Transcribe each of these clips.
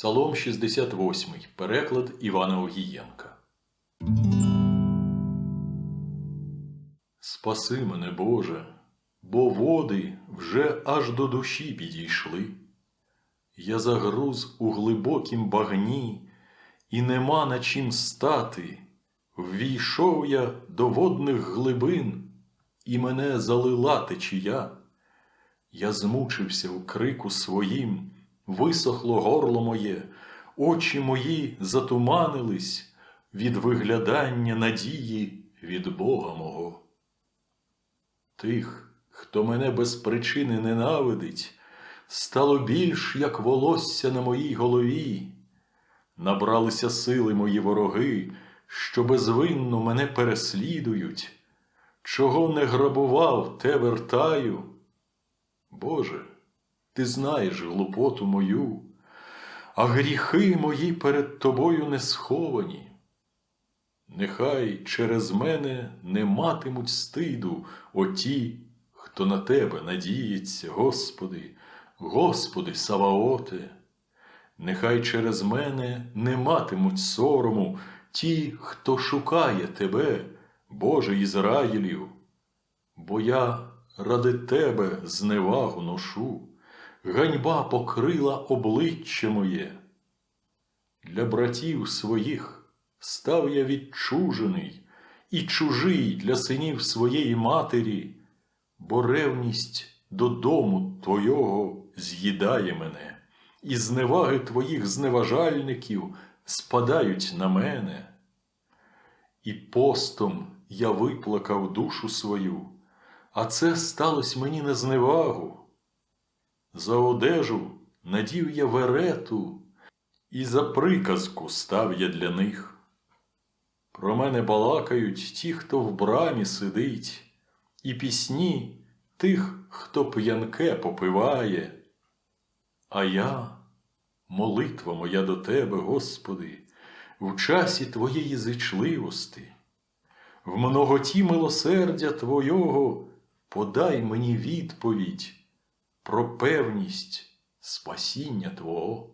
Псалом 68. Переклад Івана Огієнка. Спаси мене, Боже, бо води вже аж до душі підійшли. Я загруз у глибокім багні, і нема на чим стати. Ввійшов я до водних глибин, і мене залила течія. Я змучився в крику своїм, висохло горло моє, очі мої затуманились від виглядання надії від Бога мого. Тих, хто мене без причини ненавидить, стало більш, як волосся на моїй голові. Набралися сили мої вороги, що безвинно мене переслідують. Чого не грабував, те вертаю. Боже, ти знаєш глупоту мою, а гріхи мої перед тобою не сховані. Нехай через мене не матимуть стиду оті, хто на тебе надіється, Господи, Господи Саваоте. Нехай через мене не матимуть сорому ті, хто шукає тебе, Боже Ізраїлів, бо я ради тебе зневагу ношу, ганьба покрила обличчя моє. Для братів своїх став я відчужений і чужий для синів своєї матері, бо ревність додому Твого з'їдає мене, і зневаги Твоїх зневажальників спадають на мене. І постом я виплакав душу свою, а це сталося мені на зневагу. За одежу надів я верету, і за приказку став я для них. Про мене балакають ті, хто в брамі сидить, і пісні тих, хто п'янке попиває. А я, молитва моя до Тебе, Господи, в часі Твоєї зичливости, в многоті милосердя Твого подай мені відповідь про певність спасіння Твого.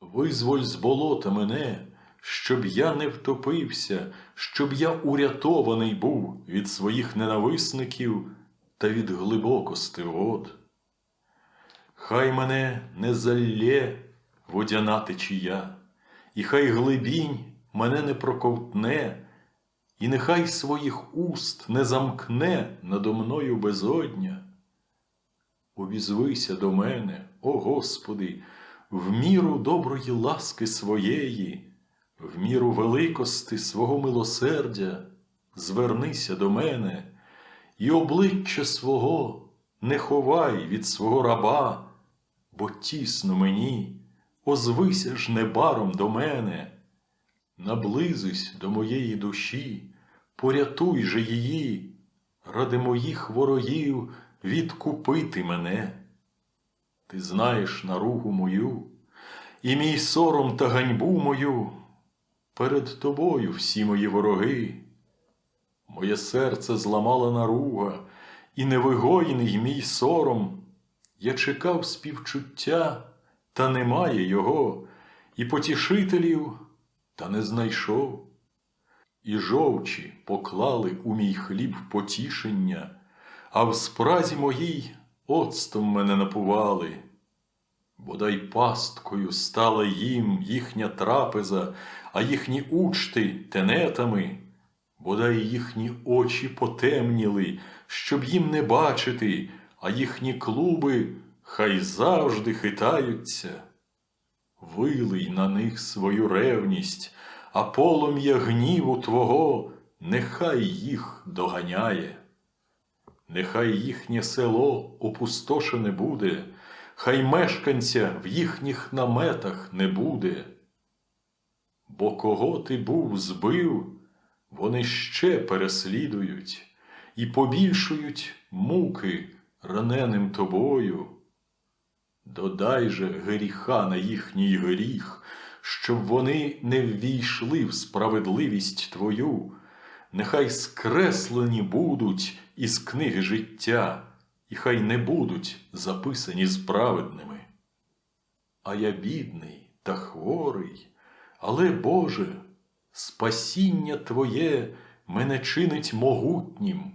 Визволь з болота мене, щоб я не втопився, щоб я урятований був від своїх ненависників та від глибокости вод. Хай мене не залє водяна течія, і хай глибінь мене не проковтне, і нехай своїх уст не замкне надо мною безодня. Обізвися до мене, о Господи, в міру доброї ласки своєї, в міру великости свого милосердя, звернися до мене, і обличчя свого не ховай від свого раба, бо тісно мені, озвися ж небаром до мене, наблизись до моєї душі, порятуй же її, ради моїх ворогів відкупити мене. Ти знаєш наругу мою, і мій сором та ганьбу мою, перед тобою всі мої вороги. Моє серце зламала наруга, і невигоїний мій сором. Я чекав співчуття, та немає його, і потішителів, та не знайшов. І жовчі поклали у мій хліб потішення, а в спразі моїй оцтом мене напували. Бодай пасткою стала їм їхня трапеза, а їхні учти тенетами, бодай їхні очі потемніли, щоб їм не бачити, а їхні клуби хай завжди хитаються. Вилий на них свою ревність, а полум'я гніву Твого нехай їх доганяє. Нехай їхнє село опустошене буде, хай мешканця в їхніх наметах не буде. Бо кого ти був збив, вони ще переслідують і побільшують муки раненим тобою. Додай же гріха на їхній гріх, щоб вони не ввійшли в справедливість Твою, нехай скреслені будуть із книги життя, і хай не будуть записані з праведними. А я бідний та хворий, але, Боже, спасіння Твоє мене чинить могутнім,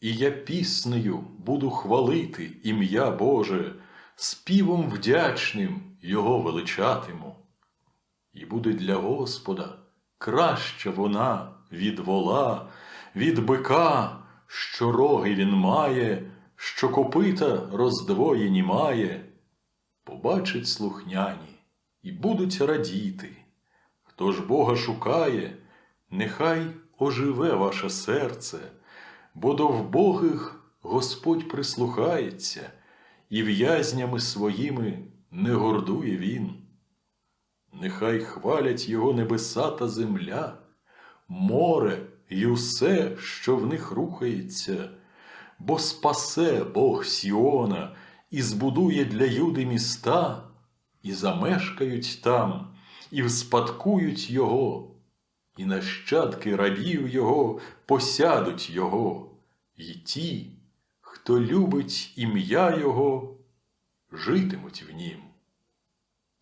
і я піснею буду хвалити ім'я Боже, співом вдячним Його величатиму. І буде для Господа краща вона від вола, від бика, що роги він має, що копита роздвоєні має. Побачить слухняні і будуть радіти. Хто ж Бога шукає, нехай оживе ваше серце, бо до вбогих Господь прислухається, і в'язнями своїми не гордує він. Нехай хвалять його небеса та земля, море й усе, що в них рухається, бо спасе Бог Сіона і збудує для Юди міста, і замешкають там, і вспадкують його, і нащадки рабів його посядуть його, і ті, хто любить ім'я Його, житимуть в нім.